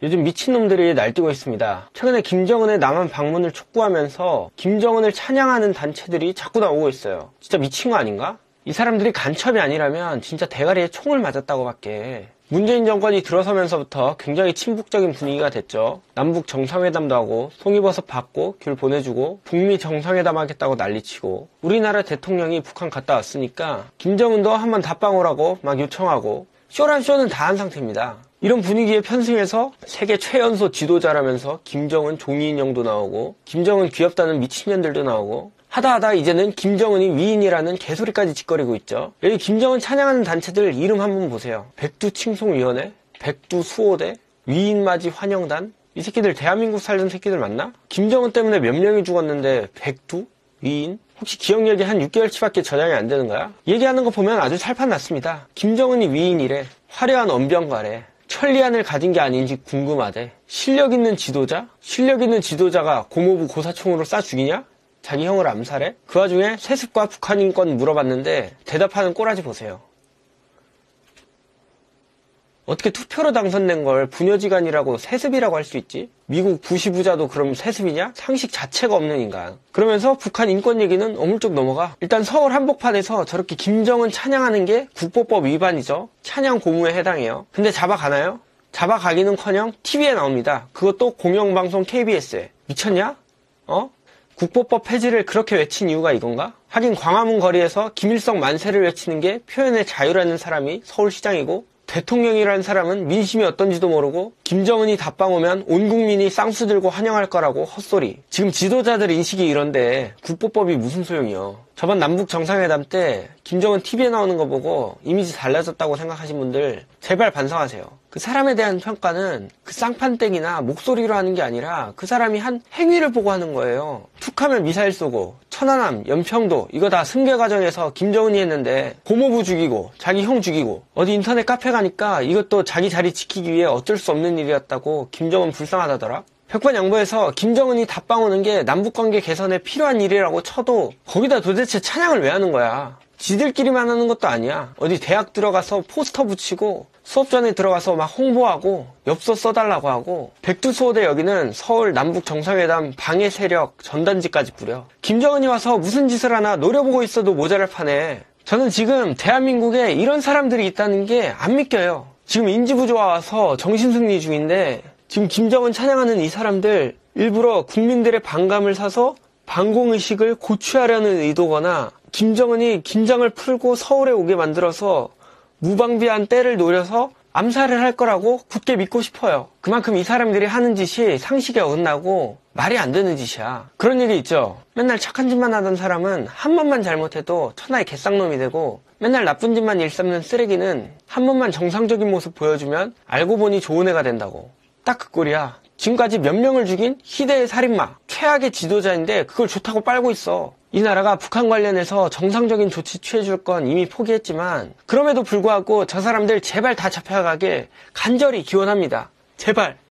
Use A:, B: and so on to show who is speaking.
A: 요즘 미친놈들이 날뛰고 있습니다. 최근에 김정은의 남한 방문을 촉구하면서 김정은을 찬양하는 단체들이 자꾸 나오고 있어요. 진짜 미친 거 아닌가? 이 사람들이 간첩이 아니라면 진짜 대가리에 총을 맞았다고 밖에. 문재인 정권이 들어서면서부터 굉장히 친북적인 분위기가 됐죠. 남북 정상회담도 하고 송이버섯 받고 귤 보내주고 북미 정상회담 하겠다고 난리치고 우리나라 대통령이 북한 갔다 왔으니까 김정은도 한번 답방오라고 막 요청하고 쇼란 쇼는 다 한 상태입니다. 이런 분위기에 편승해서 세계 최연소 지도자라면서 김정은 종이 인형도 나오고 김정은 귀엽다는 미친년들도 나오고 하다 하다 이제는 김정은이 위인이라는 개소리까지 짓거리고 있죠. 여기 김정은 찬양하는 단체들 이름 한번 보세요. 백두칭송위원회, 백두수호대, 위인맞이 환영단 이 새끼들 대한민국 살던 새끼들 맞나? 김정은 때문에 몇 명이 죽었는데 백두? 위인? 혹시 기억력이 한 6개월치밖에 저장이 안 되는 거야? 얘기하는 거 보면 아주 살판 났습니다. 김정은이 위인이래. 화려한 언변가래. 천리안을 가진 게 아닌지 궁금하대. 실력 있는 지도자? 실력 있는 지도자가 고모부 고사총으로 쏴 죽이냐? 자기 형을 암살해? 그 와중에 세습과 북한 인권 물어봤는데 대답하는 꼬라지 보세요. 어떻게 투표로 당선된 걸 부녀지간이라고 세습이라고 할 수 있지? 미국 부시 부자도 그럼 세습이냐? 상식 자체가 없는 인간. 그러면서 북한 인권 얘기는 어물쩍 넘어가. 일단 서울 한복판에서 저렇게 김정은 찬양하는 게 국보법 위반이죠. 찬양 고무에 해당해요. 근데 잡아가나요? 잡아가기는커녕 TV에 나옵니다. 그것도 공영방송 KBS에. 미쳤냐? 어? 국보법 폐지를 그렇게 외친 이유가 이건가? 하긴 광화문 거리에서 김일성 만세를 외치는 게 표현의 자유라는 사람이 서울시장이고 대통령이라는 사람은 민심이 어떤지도 모르고 김정은이 답방 오면 온 국민이 쌍수 들고 환영할 거라고 헛소리. 지금 지도자들 인식이 이런데 국보법이 무슨 소용이요. 저번 남북 정상회담 때 김정은 TV에 나오는 거 보고 이미지 달라졌다고 생각하신 분들 제발 반성하세요. 그 사람에 대한 평가는 그 쌍판땡이나 목소리로 하는 게 아니라 그 사람이 한 행위를 보고 하는 거예요. 툭하면 미사일 쏘고 천안함, 연평도 이거 다 승계 과정에서 김정은이 했는데 고모부 죽이고 자기 형 죽이고 어디 인터넷 카페 가니까 이것도 자기 자리 지키기 위해 어쩔 수 없는 일이었다고 김정은 불쌍하다더라. 백번 양보해서 김정은이 답방 오는 게 남북관계 개선에 필요한 일이라고 쳐도 거기다 도대체 찬양을 왜 하는 거야? 지들끼리만 하는 것도 아니야. 어디 대학 들어가서 포스터 붙이고 수업 전에 들어가서 막 홍보하고 엽서 써달라고 하고 백두수호대 여기는 서울 남북 정상회담 방해 세력 전단지까지 뿌려. 김정은이 와서 무슨 짓을 하나 노려보고 있어도 모자랄 판에 저는 지금 대한민국에 이런 사람들이 있다는 게 안 믿겨요. 지금 인지부조화 와서 정신승리 중인데 지금 김정은 찬양하는 이 사람들 일부러 국민들의 반감을 사서 반공의식을 고취하려는 의도거나 김정은이 긴장을 풀고 서울에 오게 만들어서 무방비한 때를 노려서 암살을 할 거라고 굳게 믿고 싶어요. 그만큼 이 사람들이 하는 짓이 상식에 어긋나고 말이 안 되는 짓이야. 그런 얘기 있죠. 맨날 착한 짓만 하던 사람은 한 번만 잘못해도 천하의 개쌍놈이 되고 맨날 나쁜 짓만 일삼는 쓰레기는 한 번만 정상적인 모습 보여주면 알고 보니 좋은 애가 된다고. 딱 그 꼴이야. 지금까지 몇 명을 죽인 희대의 살인마, 최악의 지도자인데 그걸 좋다고 빨고 있어. 이 나라가 북한 관련해서 정상적인 조치 취해줄 건 이미 포기했지만 그럼에도 불구하고 저 사람들 제발 다 잡혀가게 간절히 기원합니다. 제발.